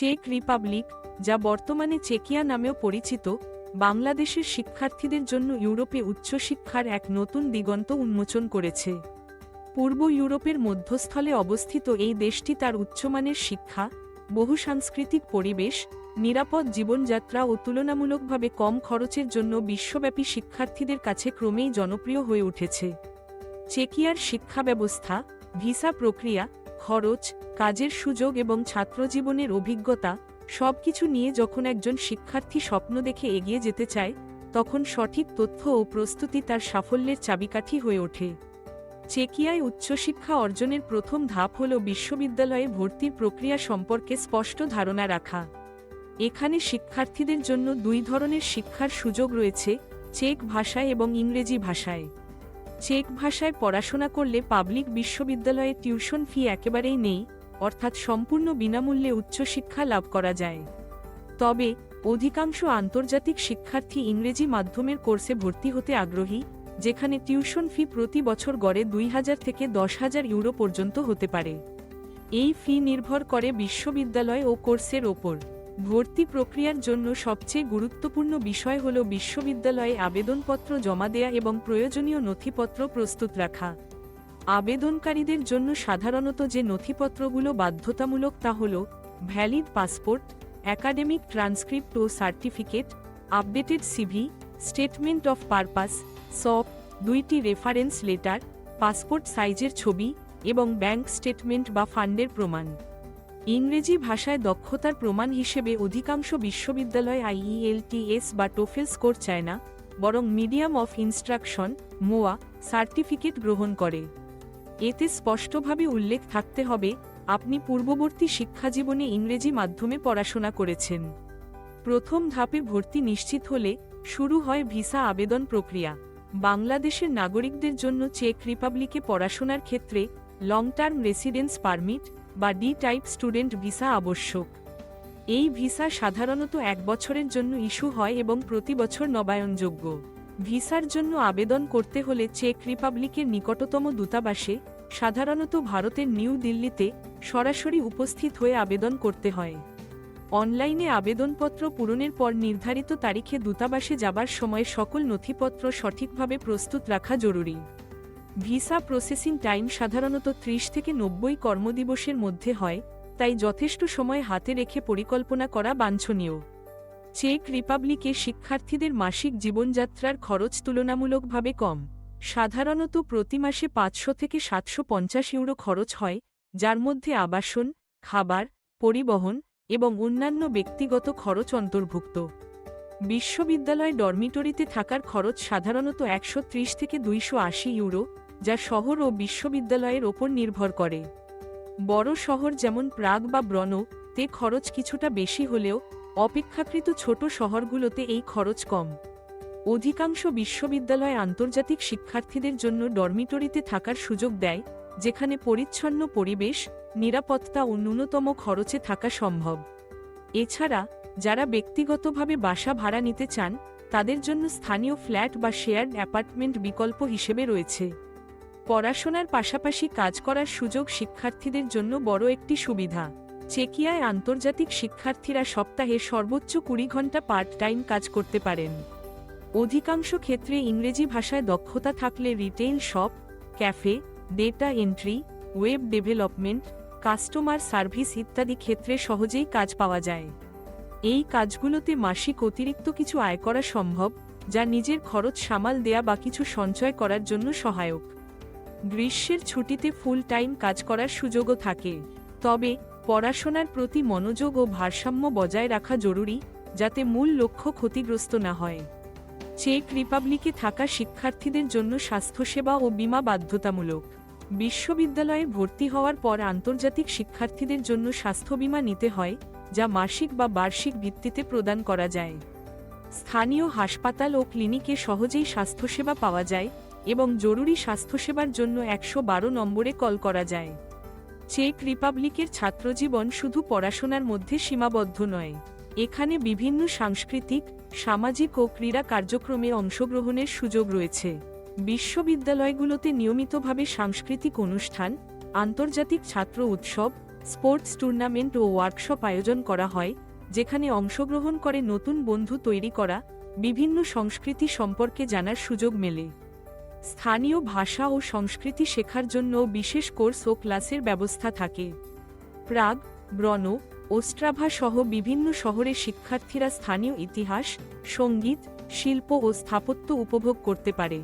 Check Republic যা বর্তমানে চেকিয়া নামেও পরিচিত, বাংলাদেশের শিক্ষার্থীদের জন্য ইউরোপে উচ্চশিক্ষার এক নতুন দিগন্ত উন্মোচন করেছে। পূর্ব ইউরোপের মধ্যস্থলে অবস্থিত এই দেশটি তার উচ্চমানের শিক্ষা বহুসাংস্কৃতিক পরিবেশ, নিরাপদ জীবনযাত্রা ও তুলনামূলকভাবে কম খরচের জন্য বিশ্বব্যাপী শিক্ষার্থীদের কাছে ক্রমেই জনপ্রিয় হয়ে উঠেছে। চেকিয়ার শিক্ষা ব্যবস্থা ভিসা প্রক্রিয়া খরচ, কাজের সুযোগ এবং ছাত্রজীবনের অভিজ্ঞতা, সবকিছু নিয়ে যখন একজন শিক্ষার্থী স্বপ্ন দেখে এগিয়ে যেতে চায়, তখন সঠিক তথ্য ও প্রস্তুতি তার সাফল্যের চাবিকাঠি হয়ে ওঠে। চেকিয়ায় উচ্চশিক্ষা অর্জনের প্রথম ধাপ হল বিশ্ববিদ্যালয়ে ভর্তির প্রক্রিয়া সম্পর্কে স্পষ্ট ধারণা রাখা। এখানে শিক্ষার্থীদের জন্য দুই ধরনের শিক্ষার সুযোগ রয়েছে, চেক ভাষায় এবং ইংরেজি ভাষায়। চেক ভাষায় পড়াশোনা করলে পাবলিক বিশ্ববিদ্যালয়ে টিউশন ফি একেবারেই নেই, অর্থাৎ সম্পূর্ণ বিনামূল্যে উচ্চশিক্ষা লাভ করা যায়। তবে, অধিকাংশ আন্তর্জাতিক শিক্ষার্থী ইংরেজি মাধ্যমের কোর্সে ভর্তি হতে আগ্রহী, যেখানে টিউশন ফি প্রতি বছর গড়ে দুই হাজার থেকে দশ হাজার ইউরো পর্যন্ত হতে পারে। এই ফি নির্ভর করে বিশ্ববিদ্যালয় ও কোর্সের ওপর। ভর্তি প্রক্রিয়ার জন্য সবচেয়ে গুরুত্বপূর্ণ বিষয় হল বিশ্ববিদ্যালয়ে আবেদনপত্র জমা দেয়া এবং প্রয়োজনীয় নথিপত্র প্রস্তুত রাখা। আবেদনকারীদের জন্য সাধারণত যে নথিপত্রগুলো বাধ্যতামূলক তা হল valid passport academic transcript O certificate, updated CV, statement of purpose, সব, দুইটি রেফারেন্স লেটার, পাসপোর্ট সাইজের ছবি এবং ব্যাংক স্টেটমেন্ট বা ফান্ডের প্রমাণ। ইংরেজি ভাষায় দক্ষতার প্রমাণ হিসেবে অধিকাংশ বিশ্ববিদ্যালয় আইইএলটিএস বা টোফেল স্কোর চায় না, বরং মিডিয়াম অফ ইনস্ট্রাকশন, মোয়া, সার্টিফিকেট গ্রহণ করে। এতে স্পষ্টভাবে উল্লেখ থাকতে হবে, আপনি পূর্ববর্তী শিক্ষাজীবনে ইংরেজি মাধ্যমে পড়াশোনা করেছেন। প্রথম ধাপে ভর্তি নিশ্চিত হলে শুরু হয় ভিসা আবেদন প্রক্রিয়া। বাংলাদেশের নাগরিকদের জন্য চেক রিপাবলিকে পড়াশোনার ক্ষেত্রে লং টার্ম রেসিডেন্স পারমিট বা ডি টাইপ স্টুডেন্ট ভিসা আবশ্যক। এই ভিসা সাধারণত এক বছরের জন্য ইস্যু হয় এবং প্রতি বছর নবায়নযোগ্য। ভিসার জন্য আবেদন করতে হলে চেক রিপাবলিকের নিকটতম দূতাবাসে, সাধারণত ভারতের নিউ দিল্লিতে, সরাসরি উপস্থিত হয়ে আবেদন করতে হয়। অনলাইনে আবেদনপত্র পূরণের পর নির্ধারিত তারিখে দূতাবাসে যাবার সময় সকল নথিপত্র সঠিকভাবে প্রস্তুত রাখা জরুরি। ভিসা প্রসেসিং টাইম সাধারণত ত্রিশ থেকে নব্বই কর্মদিবসের মধ্যে হয়, তাই যথেষ্ট সময় হাতে রেখে পরিকল্পনা করা বাঞ্ছনীয়। চেক রিপাবলিকে শিক্ষার্থীদের মাসিক জীবনযাত্রার খরচ তুলনামূলকভাবে কম। সাধারণত প্রতি মাসে পাঁচশো থেকে সাতশো পঞ্চাশ ইউরো খরচ হয়, যার মধ্যে আবাসন, খাবার, পরিবহন এবং অন্যান্য ব্যক্তিগত খরচ অন্তর্ভুক্ত। বিশ্ববিদ্যালয় ডরমিটরিতে থাকার খরচ সাধারণত একশো ত্রিশ থেকে দুইশো আশি ইউরো যা শহর ও বিশ্ববিদ্যালয়ের ওপর নির্ভর করে। বড় শহর যেমন প্রাগ বা ব্রন, তে খরচ কিছুটা বেশি হলেও অপেক্ষাকৃত ছোট শহরগুলোতে এই খরচ কম। অধিকাংশ বিশ্ববিদ্যালয় আন্তর্জাতিক শিক্ষার্থীদের জন্য ডরমিটরিতে থাকার সুযোগ দেয়, যেখানে পরিচ্ছন্ন পরিবেশ, নিরাপত্তা ও ন্যূনতম খরচে থাকা সম্ভব। এছাড়া, যারা ব্যক্তিগতভাবে বাসা ভাড়া নিতে চান, তাদের জন্য স্থানীয় ফ্ল্যাট বা শেয়ার্ড অ্যাপার্টমেন্ট বিকল্প হিসেবে রয়েছে। পড়াশোনার পাশাপাশি কাজ করার সুযোগ শিক্ষার্থীদের জন্য বড় একটি সুবিধা। চেকিয়ায় আন্তর্জাতিক শিক্ষার্থীরা সপ্তাহে সর্বোচ্চ কুড়ি ঘণ্টা পার্ট টাইম কাজ করতে পারেন। অধিকাংশ ক্ষেত্রে ইংরেজি ভাষায় দক্ষতা থাকলে retail shop, cafe, data entry, web development, customer service ইত্যাদি ক্ষেত্রে সহজেই কাজ পাওয়া যায়। এই কাজগুলোতে মাসিক অতিরিক্ত কিছু আয় করা সম্ভব, যা নিজের খরচ সামাল দেয়া বা কিছু সঞ্চয় করার জন্য সহায়ক। গ্রীষ্মের ছুটিতে ফুল টাইম কাজ করার সুযোগও থাকে। তবে, পড়াশোনার প্রতি মনোযোগ ও ভারসাম্য বজায় রাখা জরুরি, যাতে মূল লক্ষ্য ক্ষতিগ্রস্ত না হয়। চেক রিপাবলিকে থাকা শিক্ষার্থীদের জন্য স্বাস্থ্যসেবা ও বিমা বাধ্যতামূলক। বিশ্ববিদ্যালয়ে ভর্তি হওয়ার পর আন্তর্জাতিক শিক্ষার্থীদের জন্য স্বাস্থ্য বিমা নিতে হয়, যা মাসিক বা বার্ষিক ভিত্তিতে প্রদান করা যায়। স্থানীয় হাসপাতাল ও ক্লিনিকে সহজেই স্বাস্থ্যসেবা পাওয়া যায় এবং জরুরি স্বাস্থ্যসেবার জন্য একশো বারো নম্বরে কল করা যায়। চেক রিপাবলিকের ছাত্রজীবন শুধু পড়াশোনার মধ্যে সীমাবদ্ধ নয়, এখানে বিভিন্ন সাংস্কৃতিক, সামাজিক ও ক্রীড়া কার্যক্রমে অংশগ্রহণের সুযোগ রয়েছে। বিশ্ববিদ্যালয়গুলোতে নিয়মিতভাবে সাংস্কৃতিক অনুষ্ঠান, আন্তর্জাতিক ছাত্র উৎসব, স্পোর্টস টুর্নামেন্ট ও ওয়ার্কশপ আয়োজন করা হয়, যেখানে অংশগ্রহণ করে নতুন বন্ধু তৈরি করা, বিভিন্ন সংস্কৃতি সম্পর্কে জানার সুযোগ মেলে। স্থানীয় ভাষা ও সংস্কৃতি শেখার জন্য বিশেষ কোর্স ও ক্লাসের ব্যবস্থা থাকে। প্রাগ ব্রন ওস্ট্রাভা সহ বিভিন্ন শহরের শিক্ষার্থীরা স্থানীয় ইতিহাস, সংগীত, শিল্প ও স্থাপত্য উপভোগ করতে পারে।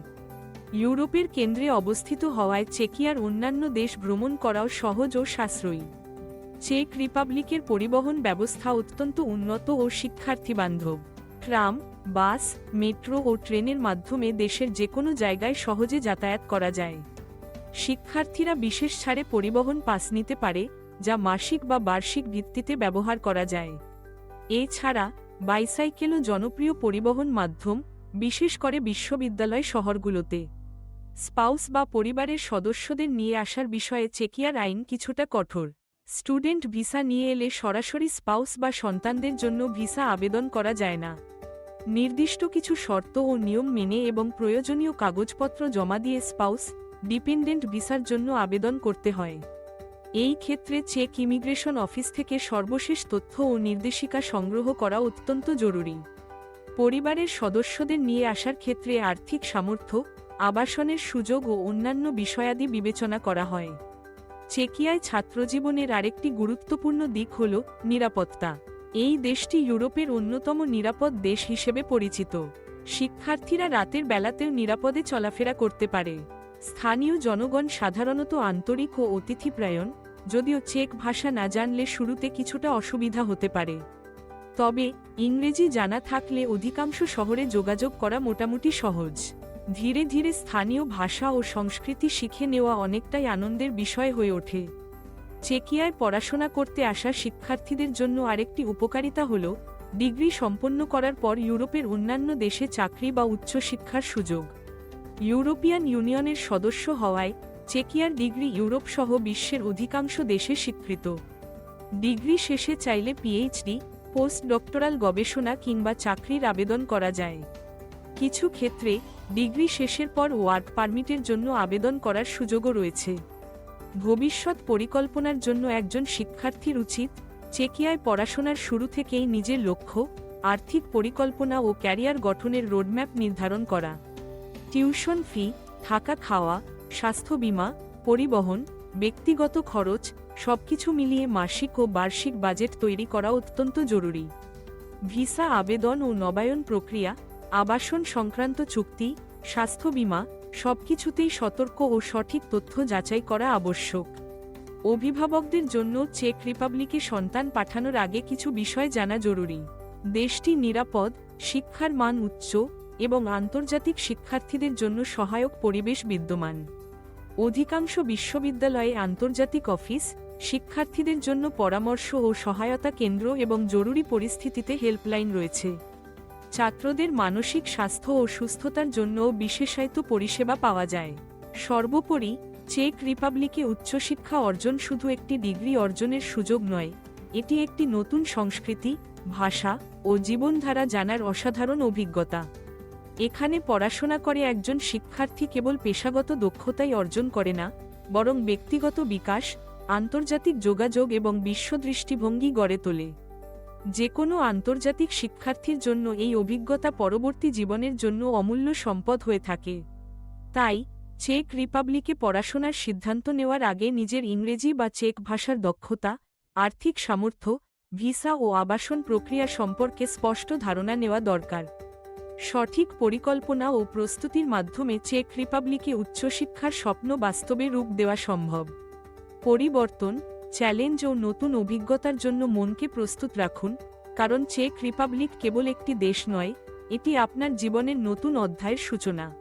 ইউরোপের কেন্দ্রে অবস্থিত হওয়ায় চেকিয়ার অন্যান্য দেশ ভ্রমণ করাও সহজ ও সাশ্রয়ী। চেক রিপাবলিকের পরিবহন ব্যবস্থা অত্যন্ত উন্নত ও শিক্ষার্থীবান্ধব। ট্রাম, বাস, মেট্রো ও ট্রেনের মাধ্যমে দেশের যে কোনো জায়গায় সহজে যাতায়াত করা যায়। শিক্ষার্থীরা বিশেষ ছাড়ে পরিবহন পাস নিতে পারে, যা মাসিক বা বার্ষিক ভিত্তিতে ব্যবহার করা যায়। এছাড়া, বাইসাইকেলও জনপ্রিয় পরিবহন মাধ্যম, বিশেষ করে বিশ্ববিদ্যালয় শহরগুলোতে। স্পাউস বা পরিবারের সদস্যদের নিয়ে আসার বিষয়ে চেকিয়ার আইন কিছুটা কঠোর। স্টুডেন্ট ভিসা নিয়ে এলে সরাসরি স্পাউস বা সন্তানদের জন্য ভিসা আবেদন করা যায় না। নির্দিষ্ট কিছু শর্ত ও নিয়ম মেনে এবং প্রয়োজনীয় কাগজপত্র জমা দিয়ে স্পাউস, ডিপেন্ডেন্ট ভিসার জন্য আবেদন করতে হয়। এই ক্ষেত্রে চেক ইমিগ্রেশন অফিস থেকে সর্বশেষ তথ্য ও নির্দেশিকা সংগ্রহ করা অত্যন্ত জরুরি। পরিবারের সদস্যদের নিয়ে আসার ক্ষেত্রে আর্থিক সামর্থ্য, আবাসনের সুযোগ ও অন্যান্য বিষয়াদি বিবেচনা করা হয়। চেকিয়ায় ছাত্রজীবনের আরেকটি গুরুত্বপূর্ণ দিক হল নিরাপত্তা। এই দেশটি ইউরোপের অন্যতম নিরাপদ দেশ হিসেবে পরিচিত। শিক্ষার্থীরা রাতের বেলাতেও নিরাপদে চলাফেরা করতে পারে। স্থানীয় জনগণ সাধারণত আন্তরিক ও অতিথিপ্রায়ণ, যদিও চেক ভাষা না জানলে শুরুতে কিছুটা অসুবিধা হতে পারে। তবে, ইংরেজি জানা থাকলে অধিকাংশ শহরে যোগাযোগ করা মোটামুটি সহজ। ধীরে ধীরে স্থানীয় ভাষা ও সংস্কৃতি শিখে নেওয়া অনেকটাই আনন্দের বিষয় হয়ে ওঠে। চেকিয়ায় পড়াশোনা করতে আসা শিক্ষার্থীদের জন্য আরেকটি উপকারিতা হল, ডিগ্রি সম্পন্ন করার পর ইউরোপের অন্যান্য দেশে চাকরি বা উচ্চশিক্ষার সুযোগ। ইউরোপিয়ান ইউনিয়নের সদস্য হওয়ায়, চেকিয়ার ডিগ্রি ইউরোপ সহ বিশ্বের অধিকাংশ দেশে স্বীকৃত। ডিগ্রি শেষে চাইলে পিএইচডি, পোস্ট ডক্টরাল গবেষণা কিংবা চাকরির আবেদন করা যায়। কিছু ক্ষেত্রে ডিগ্রি শেষের পর ওয়ার্ক পারমিটের জন্য আবেদন করার সুযোগও রয়েছে। ভবিষ্যৎ পরিকল্পনার জন্য একজন শিক্ষার্থীর উচিত চেকিয়ায় পড়াশোনার শুরু থেকেই নিজের লক্ষ্য, আর্থিক পরিকল্পনা ও ক্যারিয়ার গঠনের রোডম্যাপ নির্ধারণ করা। টিউশন ফি, থাকা খাওয়া, স্বাস্থ্য বীমা, পরিবহন, ব্যক্তিগত খরচ সবকিছু মিলিয়ে মাসিক ও বার্ষিক বাজেট তৈরি করা অত্যন্ত জরুরি। ভিসা আবেদন ও নবায়ন প্রক্রিয়া আবাসন সংক্রান্ত চুক্তি, স্বাস্থ্য বীমা, সবকিছুতেই সতর্ক ও সঠিক তথ্য যাচাই করা আবশ্যক। অভিভাবকদের জন্য চেক রিপাবলিকে সন্তান পাঠানোর আগে কিছু বিষয় জানা জরুরি। দেশটি নিরাপদ, শিক্ষার মান উচ্চ এবং আন্তর্জাতিক শিক্ষার্থীদের জন্য সহায়ক পরিবেশ বিদ্যমান। অধিকাংশ বিশ্ববিদ্যালয়ে আন্তর্জাতিক অফিস, শিক্ষার্থীদের জন্য পরামর্শ ও সহায়তা কেন্দ্র এবং জরুরি পরিস্থিতিতে হেল্পলাইন রয়েছে। ছাত্রদের মানসিক স্বাস্থ্য ও সুস্থতার জন্য বিশেষায়িত পরিষেবা পাওয়া যায়। সর্বোপরি, চেক রিপাবলিকে উচ্চশিক্ষা অর্জন শুধু একটি ডিগ্রি অর্জনের সুযোগ নয়, এটি একটি নতুন সংস্কৃতি, ভাষা ও জীবনধারা জানার অসাধারণ অভিজ্ঞতা। এখানে পড়াশোনা করে একজন শিক্ষার্থী কেবল পেশাগত দক্ষতাই অর্জন করে না, বরং ব্যক্তিগত বিকাশ, আন্তর্জাতিক যোগাযোগ এবং বিশ্ব দৃষ্টিভঙ্গি গড়ে তোলে। যে কোনো আন্তর্জাতিক শিক্ষার্থীর জন্য এই অভিজ্ঞতা পরবর্তী জীবনের জন্য অমূল্য সম্পদ হয়ে থাকে। তাই, চেক রিপাবলিকে পড়াশোনার সিদ্ধান্ত নেওয়ার আগে নিজের ইংরেজি বা চেক ভাষার দক্ষতা, আর্থিক সামর্থ্য, ভিসা ও আবাসন প্রক্রিয়া সম্পর্কে স্পষ্ট ধারণা নেওয়া দরকার। সঠিক পরিকল্পনা ও প্রস্তুতির মাধ্যমে চেক রিপাবলিকে উচ্চশিক্ষার স্বপ্ন বাস্তবে রূপ দেওয়া সম্ভব। পরিবর্তন চ্যালেঞ্জ ও নতুন অভিজ্ঞতার জন্য মনকে প্রস্তুত রাখুন, কারণ চেক রিপাবলিক কেবল একটি দেশ নয়, এটি আপনার জীবনের নতুন অধ্যায়ের সূচনা।